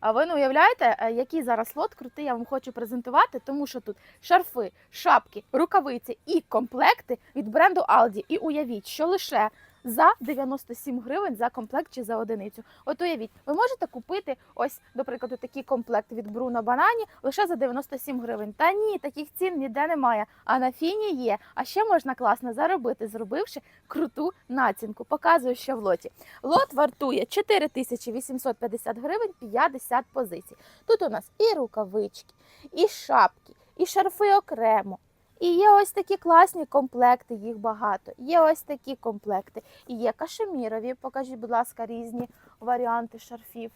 А ви не уявляєте, е, який зараз лот крутий я вам хочу презентувати, тому що тут шарфи, шапки, рукавиці і комплекти від бренду Aldi. І уявіть, що лише за 97 гривень за комплект чи за одиницю. От уявіть, ви можете купити ось, до прикладу, такий комплект від Bruno Banani лише за 97 гривень. Та ні, таких цін ніде немає. А на фіні є. А ще можна класно заробити, зробивши круту націнку. Показую, що в лоті. Лот вартує 4850 гривень 50 позицій. Тут у нас і рукавички, і шапки, і шарфи окремо. І є ось такі класні комплекти, їх багато. Є ось такі комплекти. І є кашемірові, покажіть, будь ласка, різні варіанти шарфів.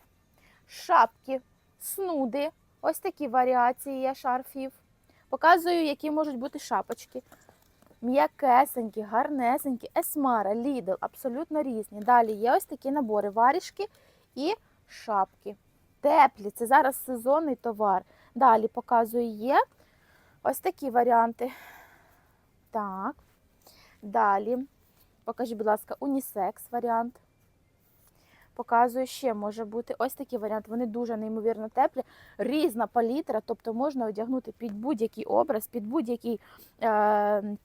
Шапки, снуди, ось такі варіації є шарфів. Показую, які можуть бути шапочки. М'якесенькі, гарнесенькі, есмара, лідл, абсолютно різні. Далі є ось такі набори варішки і шапки. Теплі, це зараз сезонний товар. Далі показую є ось такі варіанти. Так. Далі. Покажіть, будь ласка, унісекс варіант. Показую, ще може бути ось такий варіант. Вони дуже неймовірно теплі, різна палітра, тобто можна одягнути під будь-який образ, під будь-який е,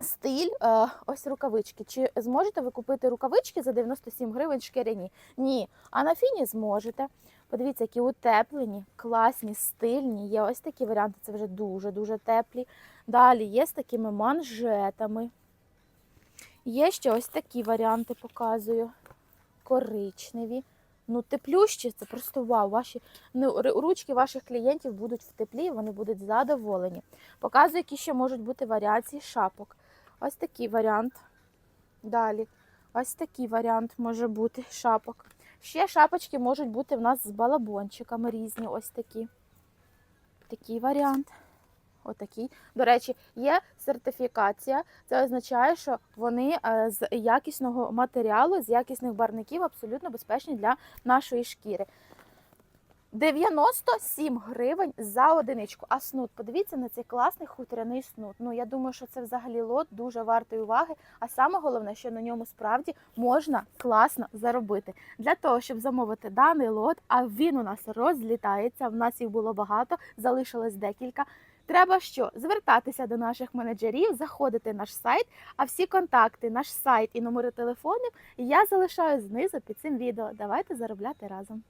стиль. Е, ось рукавички. Чи зможете ви купити рукавички за 97 гривень шкіряні? Ні. А на фіні зможете. Подивіться, які утеплені, класні, стильні. Є ось такі варіанти, це вже дуже-дуже теплі. Далі є з такими манжетами. Є ще ось такі варіанти, показую. Коричневі. Ну, теплющі, це просто вау. Ваші, ну, ручки ваших клієнтів будуть в теплі, вони будуть задоволені. Показую, які ще можуть бути варіації шапок. Ось такий варіант. Далі. Ось такий варіант може бути шапок. Ще шапочки можуть бути в нас з балабончиками різні. Ось такі. Такий варіант. Отакий. До речі, є сертифікація. Це означає, що вони е, з якісного матеріалу, з якісних барників абсолютно безпечні для нашої шкіри. 97 гривень за одиничку. А снуд, подивіться на цей класний хутряний снуд. Ну я думаю, що це взагалі лот дуже вартий уваги. А саме головне, що на ньому справді можна класно заробити. Для того, щоб замовити даний лот, а він у нас розлітається. В нас їх було багато, залишилось декілька. Треба що? Звертатися до наших менеджерів, заходити на наш сайт, а всі контакти, наш сайт і номери телефонів я залишаю знизу під цим відео. Давайте заробляти разом.